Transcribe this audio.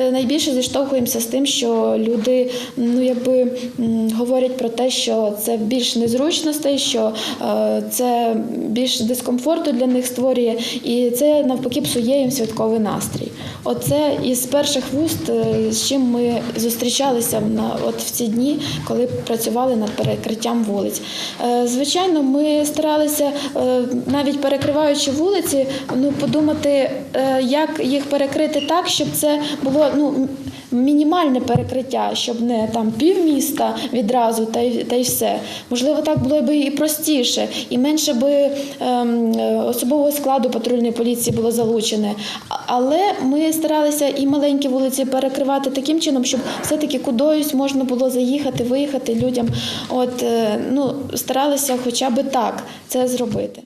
е, найбільше зіштовхуємося з тим, що люди ну якби говорять про те, що це більш незручностей, що е, це більш дискомфорту для них створює, і це навпаки псує їм святковий настрій. Оце із перших вуст, е, з чим ми зустрічалися на от в ці дні, коли працювали над перекриттям вулиць. Е, Звичайно, ми старалися е, навіть перекриваючи вулиці, ну подумати, як їх перекрити так, щоб це було ну. Мінімальне перекриття, щоб не там півміста відразу, та й та й все. Можливо, так було б і простіше, і менше би ем, особового складу патрульної поліції було залучене. Але ми старалися і маленькі вулиці перекривати таким чином, щоб все-таки кудись можна було заїхати, виїхати людям. От е, ну старалися, хоча б так це зробити.